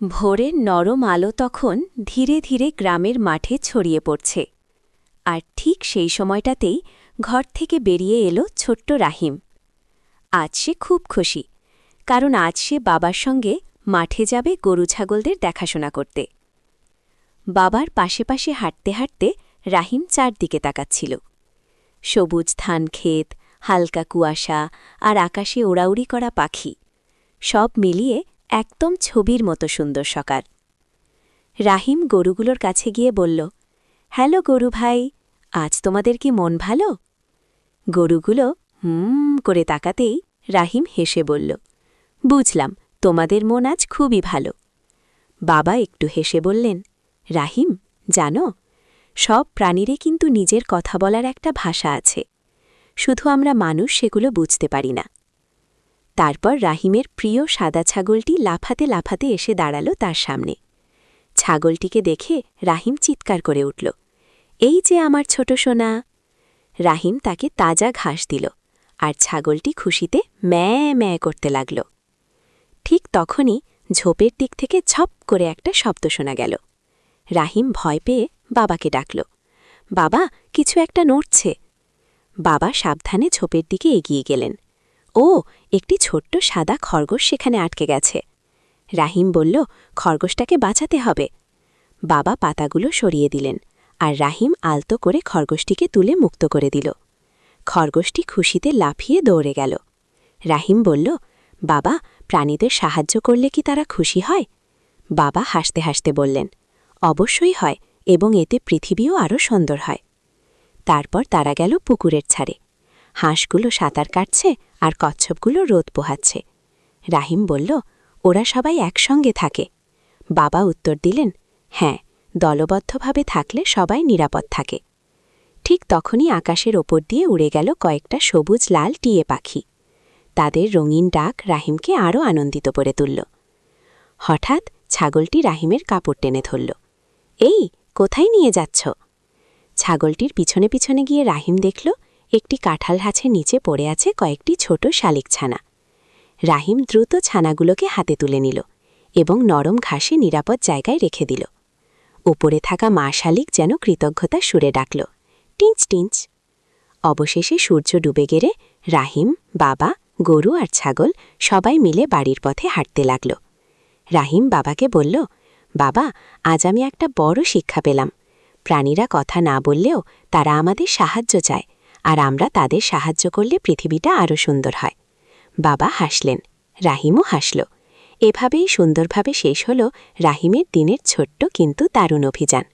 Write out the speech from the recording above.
ভোরের নরম আলো তখন ধীরে ধীরে গ্রামের মাঠে ছড়িয়ে পড়ছে। আর ঠিক সেই সময়টাতেই ঘর থেকে বেরিয়ে এলো ছোট্ট রাহিম। আজ সে খুব খুশি, কারণ আজ সে বাবার সঙ্গে মাঠে যাবে গরু ছাগলদের দেখাশোনা করতে। বাবার পাশে পাশে হাঁটতে হাঁটতে রাহিম চারদিকে তাকাচ্ছিল। সবুজ ধান ক্ষেত, হালকা কুয়াশা আর আকাশে ওড়াউড়ি করা পাখি, সব মিলিয়ে একদম ছবির মতো সুন্দর সকাল রাহিম গরুগুলোর কাছে গিয়ে বলল, হ্যালো গরু ভাই, আজ তোমাদের কি মন ভালো? গরুগুলো হুম করে তাকাতেই রাহিম হেসে বলল, বুঝলাম, তোমাদের মন আজ খুবই ভালো। বাবা একটু হেসে বললেন, রাহিম, জানো, সব প্রাণীরে কিন্তু নিজের কথা বলার একটা ভাষা আছে। শুধু আমরা মানুষ সেগুলো বুঝতে পারি না। তারপর রাহিমের প্রিয় সাদা ছাগলটি লাফাতে লাফাতে এসে দাঁড়াল তার সামনে। ছাগলটিকে দেখে রাহিম চিৎকার করে উঠল, এই যে আমার ছোট সোনা। রাহিম তাকে তাজা ঘাস দিল আর ছাগলটি খুশিতে ম্যাঁ ম্যাঁ করতে লাগল। ঠিক তখনই ঝোপের দিক থেকে ছপ করে একটা শব্দ শোনা গেল। রাহিম ভয় পেয়ে বাবাকে ডাকল, বাবা, কিছু একটা নড়ছে। বাবা সাবধানে ঝোপের দিকে এগিয়ে গেলেন। ও, একটি ছোট্ট সাদা খরগোশ সেখানে আটকে গেছে। রাহিম বলল, খরগোশটাকে বাঁচাতে হবে। বাবা পাতাগুলো সরিয়ে দিলেন আর রাহিম আলতো করে খরগোশটিকে তুলে মুক্ত করে দিল। খরগোশটি খুশিতে লাফিয়ে দৌড়ে গেল। রাহিম বলল, বাবা, প্রাণীদের সাহায্য করলে কি তারা খুশি হয়? বাবা হাসতে হাসতে বললেন, অবশ্যই হয় এবং এতে পৃথিবীও আরও সুন্দর হয়। তারপর তারা গেল পুকুরের ছাড়ে। হাঁসগুলো সাঁতার কাটছে আর কচ্ছপগুলো রোদ পোহাচ্ছে। রাহিম বলল, ওরা সবাই একসঙ্গে থাকে। বাবা উত্তর দিলেন হ্যাঁ দলবদ্ধভাবে থাকলে সবাই নিরাপদ থাকে। ঠিক তখনই আকাশের ওপর দিয়ে উড়ে গেল কয়েকটা সবুজ লাল টিয়ে পাখি। তাদের রঙিন ডাক রাহিমকে আরও আনন্দিত করে তুলল। হঠাৎ ছাগলটি রাহিমের কাপড় টেনে ধরল, এই, কোথায় নিয়ে যাচ্ছ? ছাগলটির পিছনে পিছনে গিয়ে রাহিম দেখল একটি কাঁঠাল হাছের নিচে পড়ে আছে কয়েকটি ছোট শালিক ছানা। রাহিম দ্রুত ছানাগুলোকে হাতে তুলে নিল এবং নরম ঘাসে নিরাপদ জায়গায় রেখে দিল। উপরে থাকা মা শালিক যেন কৃতজ্ঞতা সুরে ডাকল, টিঞ্চ টিঞ্চ। অবশেষে সূর্য ডুবে গেলে রাহিম, বাবা, গরু আর ছাগল সবাই মিলে বাড়ির পথে হাঁটতে লাগল। রাহিম বাবাকে বলল, বাবা, আজ আমি একটা বড় শিক্ষা পেলাম। প্রাণীরা কথা না বললেও তারা আমাদের সাহায্য চায়। আর আমরা তাদের সাহায্য করলে পৃথিবীটা আরও সুন্দর হয়। বাবা হাসলেন। রাহিমও হাসল। এভাবেই সুন্দরভাবে শেষ হল রাহিমের দিনের ছোট্ট কিন্তু দারুণ অভিযান।